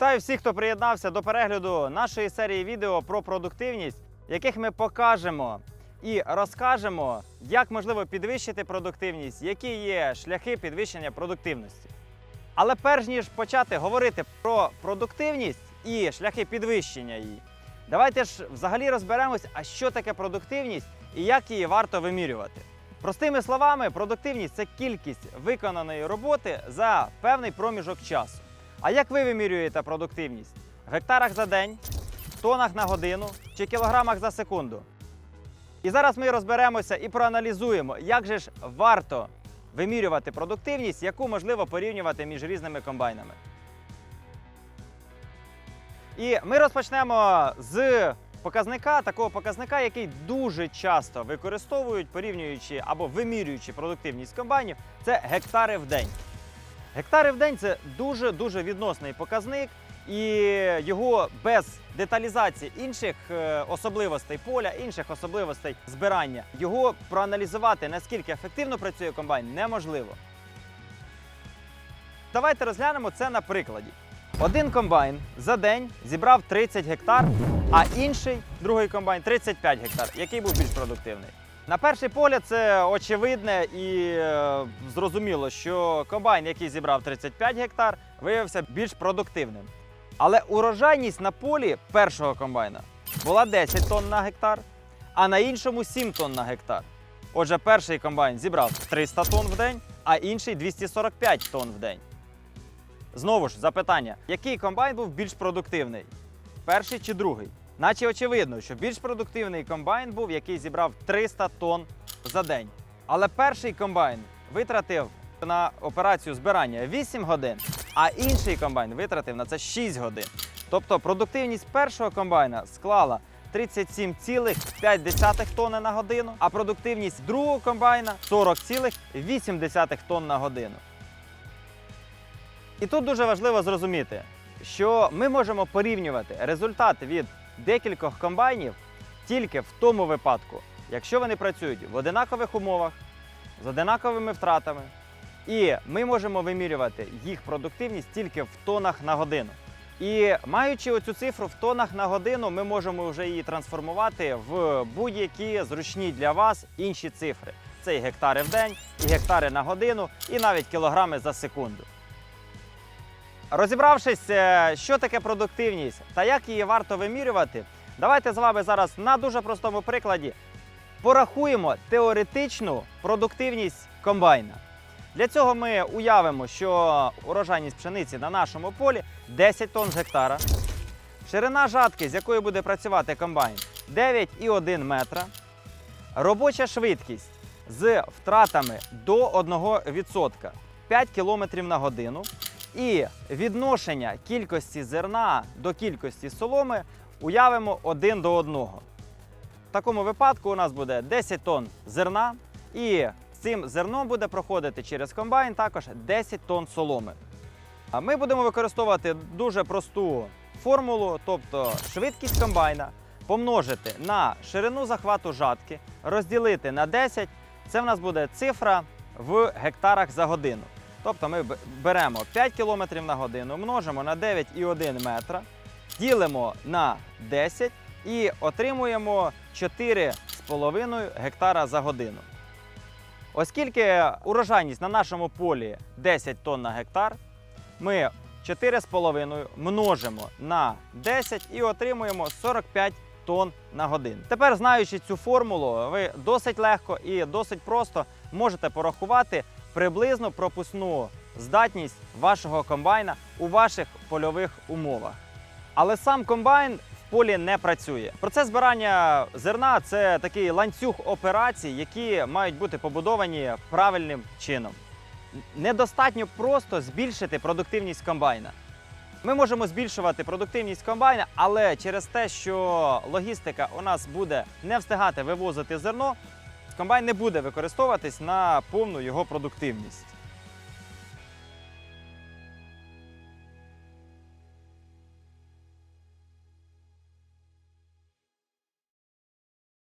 Вітаю всіх, хто приєднався до перегляду нашої серії відео про продуктивність, в яких ми покажемо і розкажемо, як можливо підвищити продуктивність, які є шляхи підвищення продуктивності. Але перш ніж почати говорити про продуктивність і шляхи підвищення її, давайте ж взагалі розберемось, а що таке продуктивність і як її варто вимірювати. Простими словами, продуктивність це кількість виконаної роботи за певний проміжок часу. А як ви вимірюєте продуктивність? В гектарах за день, тонах на годину чи кілограмах за секунду? І зараз ми розберемося і проаналізуємо, як же ж варто вимірювати продуктивність, яку можливо порівнювати між різними комбайнами. І ми розпочнемо з показника, такого показника, який дуже часто використовують, порівнюючи або вимірюючи продуктивність комбайнів, це гектари в день. Гектари в день це дуже-дуже відносний показник, і його без деталізації інших е, особливостей поля, інших особливостей збирання, його проаналізувати, наскільки ефективно працює комбайн, неможливо. Давайте розглянемо це на прикладі. Один комбайн за день зібрав 30 гектар, а інший, другий комбайн, 35 гектар, який був більш продуктивний. На перший погляд, це очевидне і е, зрозуміло, що комбайн, який зібрав 35 гектар, виявився більш продуктивним. Але урожайність на полі першого комбайна була 10 тонн на гектар, а на іншому 7 тонн на гектар. Отже, перший комбайн зібрав 300 тонн в день, а інший 245 тонн в день. Знову ж запитання: який комбайн був більш продуктивний? Перший чи другий? Наче очевидно, що більш продуктивний комбайн був, який зібрав 300 тонн за день. Але перший комбайн витратив на операцію збирання 8 годин, а інший комбайн витратив на це 6 годин. Тобто продуктивність першого комбайна склала 37,5 тонни на годину, а продуктивність другого комбайна 40,8 тонн на годину. І тут дуже важливо зрозуміти, що ми можемо порівнювати результат від декількох комбайнів тільки в тому випадку, якщо вони працюють в одинакових умовах, з одинаковими втратами, і ми можемо вимірювати їх продуктивність тільки в тонах на годину. І маючи оцю цифру в тонах на годину, ми можемо вже її трансформувати в будь-які зручні для вас інші цифри. Це і гектари в день, і гектари на годину, і навіть кілограми за секунду. Розібравшись, е, що таке продуктивність та як її варто вимірювати, давайте з вами зараз на дуже простому прикладі порахуємо теоретичну продуктивність комбайна. Для цього ми уявимо, що урожайність пшениці на нашому полі 10 тонн з гектара. Ширина жатки, з якою буде працювати комбайн, 9,1 метра. Робоча швидкість з втратами до 1% 5 км на годину. І відношення кількості зерна до кількості соломи уявимо один до одного. В такому випадку у нас буде 10 тонн зерна, і цим зерном буде проходити через комбайн також 10 тонн соломи. Ми будемо використовувати дуже просту формулу, тобто швидкість комбайна помножити на ширину захвату жатки, розділити на 10. Це в нас буде цифра в гектарах за годину. Тобто ми беремо 5 км на годину, множимо на 9,1 метра, ділимо на 10 і отримуємо 4,5 гектара за годину. Оскільки урожайність на нашому полі 10 тонн на гектар, ми 4,5 множимо на 10 і отримуємо 45 тонн на годину. Тепер, знаючи цю формулу, ви досить легко і досить просто можете порахувати приблизну пропускну здатність вашого комбайна у ваших польових умовах. Але сам комбайн в полі не працює. Процес збирання зерна це такий ланцюг операцій, які мають бути побудовані правильним чином. Недостатньо просто збільшити продуктивність комбайна. Ми можемо збільшувати продуктивність комбайна, але через те, що логістика у нас буде не встигати вивозити зерно, комбайн не буде використовуватись на повну його продуктивність.